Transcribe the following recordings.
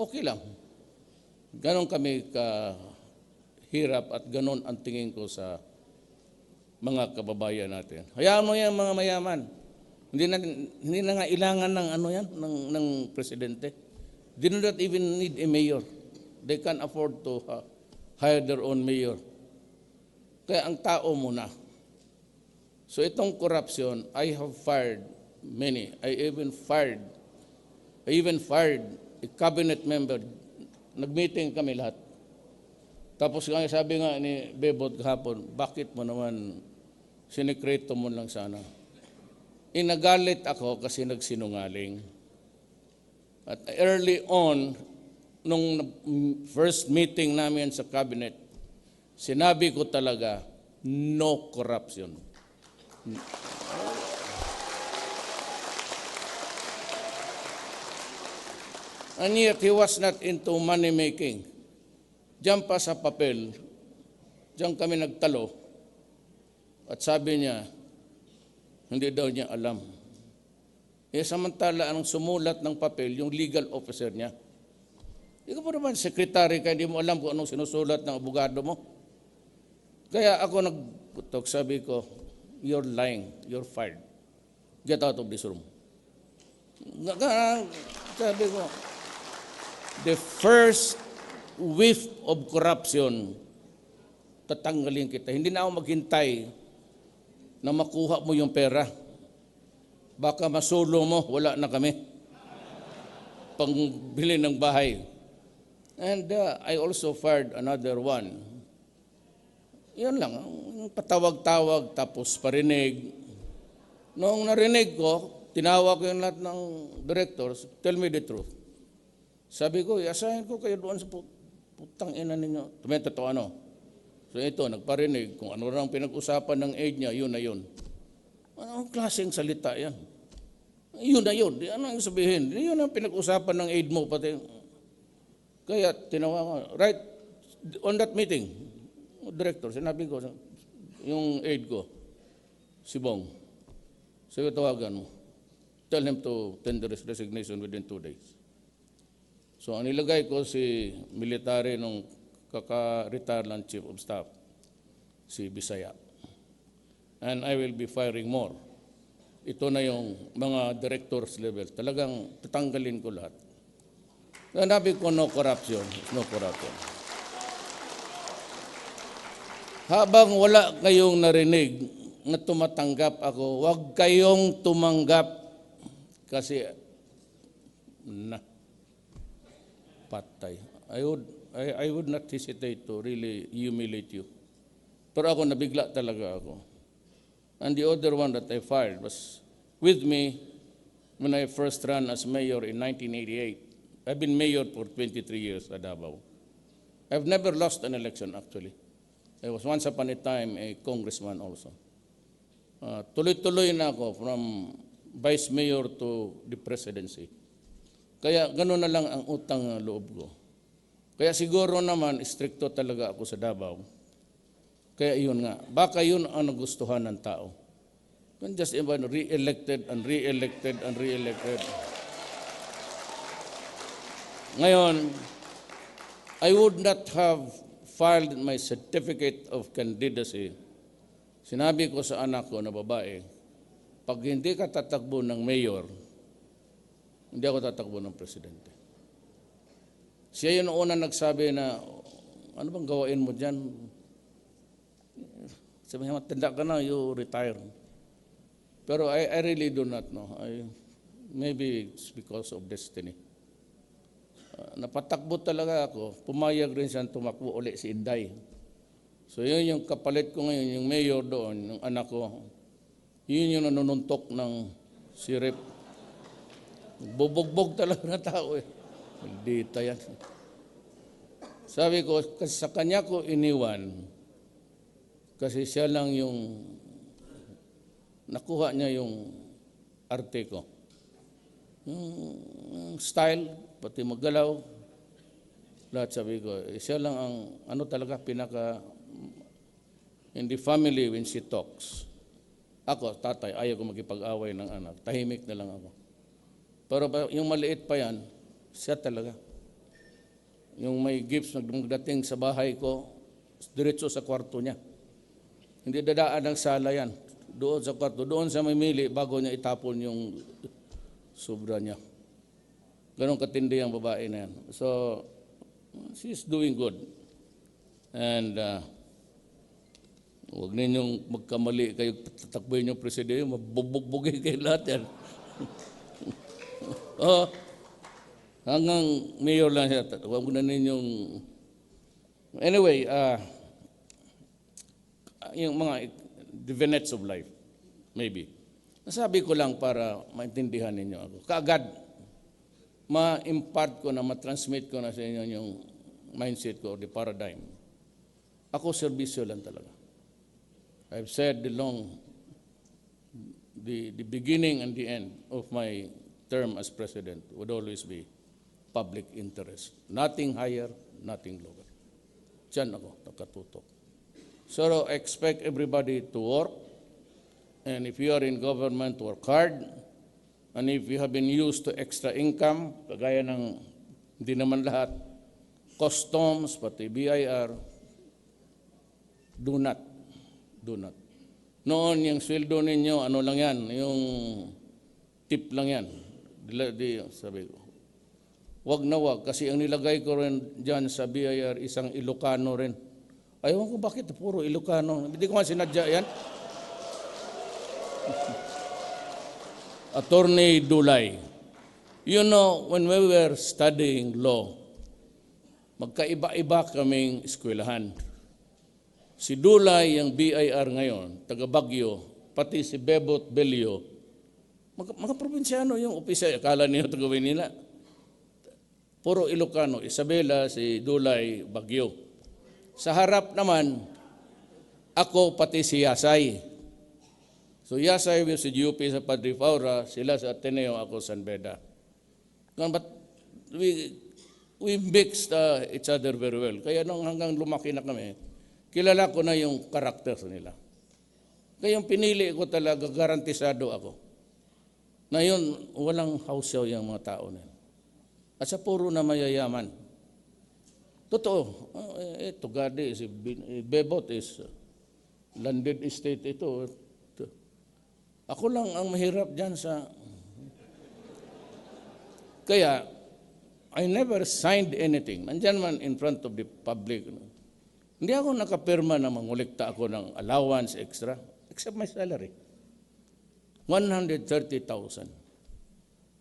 okay lang. Ganon kami ka hirap at ganon ang tingin ko sa mga kababayan natin. Hayaan mo yan mga mayaman. Hindi na, hindi na nga ilangan ng ano yan, ng, ng presidente. They do not even need a mayor. They can afford to uh, hire their own mayor. Kaya ang tao muna. So itong corruption, I have fired many. I even fired, I even fired cabinet member. Nag-meeting kami lahat. Tapos nga sabi nga ni Bebot kahapon, bakit mo naman sinikreto mo lang sana? Inagalit ako kasi nagsinungaling. At early on, nung first meeting namin sa cabinet, sinabi ko talaga, no corruption. And yet, he was not into money making. Diyan pa sa papel, diyan kami nagtalo. At sabi niya, hindi daw niya alam. Eh, samantala, ang sumulat ng papel, yung legal officer niya. Ikaw po naman, sekretary ka, hindi mo alam kung anong sinusulat ng abogado mo. Kaya ako nagputok, sabi ko, you're lying, you're fired. Get out of this room. Sabi ko, the first whiff of corruption, tatanggalin kita. Hindi na ako maghintay na makuha mo yung pera. Baka masulo mo, wala na kami. Pangbili ng bahay. And uh, I also fired another one. Yan lang, patawag-tawag tapos parinig. Noong narinig ko, tinawag ko yung lahat ng directors, tell me the truth. Sabi ko, i-assign ko kayo doon sa put- putang ina ninyo. Tumenta to ano. So ito, nagparinig. Kung ano lang pinag-usapan ng aid niya, yun na yun. Anong klaseng salita yan? Yun na yun. Di, ano ang sabihin? Yun ang pinag-usapan ng aid mo. Pati. Kaya tinawag ko, right, on that meeting, director, sinabi ko, yung aid ko, si Bong, sabi tawagan mo, tell him to tender his resignation within two days. So ang nilagay ko si military nung kaka-retire chief of staff, si Bisaya. And I will be firing more. Ito na yung mga directors level. Talagang tatanggalin ko lahat. Sanabi ko no corruption. No corruption. Habang wala kayong narinig na tumatanggap ako, huwag kayong tumanggap kasi na patay. I would, I, I would not hesitate to really humiliate you. Pero ako, nabigla talaga ako. And the other one that I fired was with me when I first ran as mayor in 1988. I've been mayor for 23 years at Davao. I've never lost an election actually. I was once upon a time a congressman also. Uh, tuloy-tuloy na ako from vice mayor to the presidency. Kaya gano'n na lang ang utang loob ko. Kaya siguro naman, stricto talaga ako sa Davao. Kaya yun nga, baka yun ang nagustuhan ng tao. Kung just even re-elected and re-elected and re-elected. Ngayon, I would not have filed my certificate of candidacy. Sinabi ko sa anak ko na babae, pag hindi ka tatakbo ng mayor, hindi ako tatakbo ng presidente. Siya yung una nagsabi na, ano bang gawain mo dyan? Sabi niya, matanda ka na, you retire. Pero I, I really do not know. I, maybe it's because of destiny. Uh, napatakbo talaga ako. Pumayag rin siya tumakbo uli si Inday. So yun yung kapalit ko ngayon, yung mayor doon, yung anak ko. Yun yung nanununtok ng sirip. Bubugbog talaga na tao eh. Maldita yan. Sabi ko, kasi sa kanya ko iniwan, kasi siya lang yung nakuha niya yung arte ko. Yung style, pati maggalaw, lahat sabi ko, eh, siya lang ang ano talaga pinaka in the family when she talks. Ako, tatay, ayaw ko makipag-away ng anak. Tahimik na lang ako. Pero yung maliit pa yan, siya talaga. yung may gifts nagdating sa bahay ko, diretso sa kwarto niya. Hindi dadaan ng sala yan. Doon sa kwarto, doon sa mamili bago niya itapon yung sobra niya. Ganon katindi ang babae na yan. So, she's doing good. And uh, huwag ninyong magkamali kayo tatakbuhin yung presidente, mabubugbugin kayo lahat yan. oh, hanggang mayor lang siya. Huwag na ninyong... Anyway, uh, yung mga divinets of life, maybe. Nasabi ko lang para maintindihan ninyo ako. Kaagad, ma-impart ko na, ma-transmit ko na sa inyo yung mindset ko, the paradigm. Ako, serbisyo lang talaga. I've said the long, the, the beginning and the end of my term as president would always be public interest. Nothing higher, nothing lower. Diyan ako nakatutok. So expect everybody to work. And if you are in government, work hard. And if you have been used to extra income, kagaya ng hindi naman lahat, customs, pati BIR, do not. Do not. Noon, yung sweldo ninyo, ano lang yan, yung tip lang yan. Di, sabi ko, wag na wag, kasi ang nilagay ko rin dyan sa BIR, isang Ilocano rin. Ayaw ko bakit, puro Ilocano. Hindi ko nga sinadya yan. Attorney Dulay, you know, when we were studying law, magkaiba-iba kaming eskwelahan. Si Dulay, yung BIR ngayon, taga Bagyo, pati si Bebot Belio, mga, mga probinsyano yung opisya, akala niyo taga nila. Puro Ilocano, Isabela, si Dulay, Bagyo. Sa harap naman, ako pati si Yasay. So Yasay will si UP sa Padre Faura, sila sa Ateneo, ako sa San Beda. But we, we mixed uh, each other very well. Kaya nung hanggang lumaki na kami, kilala ko na yung karakter nila. Kaya yung pinili ko talaga, garantisado ako. Na yun, walang hausaw yung mga tao na. At sa puro na mayayaman. Totoo. Uh, ito, gadi, si Bin- eh, Bebot is uh, landed estate ito. Ito. Ako lang ang mahirap dyan sa... Kaya, I never signed anything. Nandyan man in front of the public. Hindi ako nakapirma na mangulikta ako ng allowance extra, except my salary. 130,000.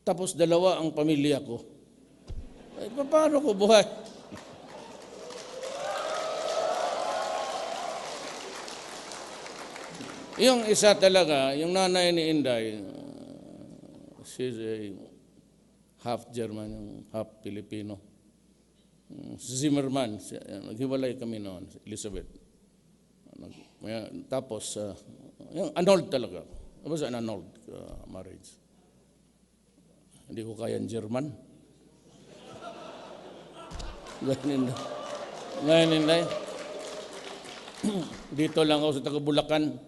Tapos dalawa ang pamilya ko. Ay, paano ko buhay? Yung isa talaga, yung nanay ni Inday, uh, she's a half German, half Filipino. Mm, Zimmerman, uh, naghiwalay kami noon, Elizabeth. Tapos, uh, yung annulled talaga. Was an annulled uh, marriage. Hindi ko kaya German. Ganun na. Ngayon. Dito lang ako sa taga Bulacan,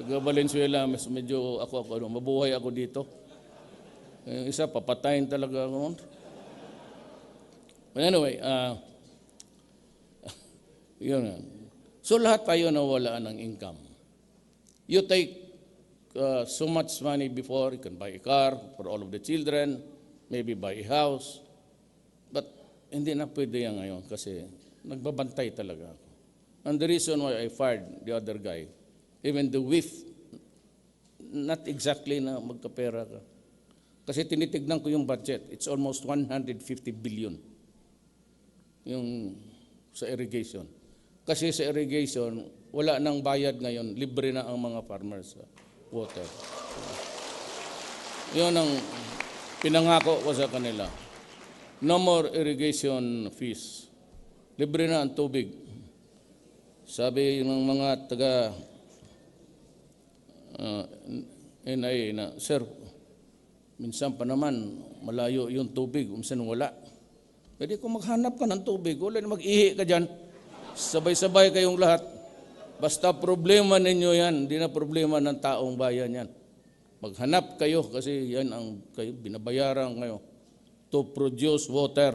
taga Valenzuela, mas medyo ako, ako ano, mabuhay ako dito. Yung isa, papatayin talaga ako. But anyway, uh, yun. So lahat tayo nawalaan ng income. You take uh, so much money before, you can buy a car for all of the children, maybe buy a house. But hindi na pwede yan ngayon kasi nagbabantay talaga ako. And the reason why I fired the other guy, even the whiff, not exactly na magkapera ka. Kasi tinitignan ko yung budget, it's almost 150 billion yung sa irrigation. Kasi sa irrigation, wala nang bayad ngayon, libre na ang mga farmers water. Yun ang pinangako ko sa kanila. No more irrigation fees. Libre na ang tubig. Sabi ng mga taga uh, NIA na, Sir, minsan pa naman malayo yung tubig, minsan wala. Pwede kung maghanap ka ng tubig, wala na mag-ihi ka dyan. Sabay-sabay kayong lahat. Basta problema ninyo yan, hindi na problema ng taong bayan yan. Maghanap kayo kasi yan ang kayo, binabayaran kayo to produce water.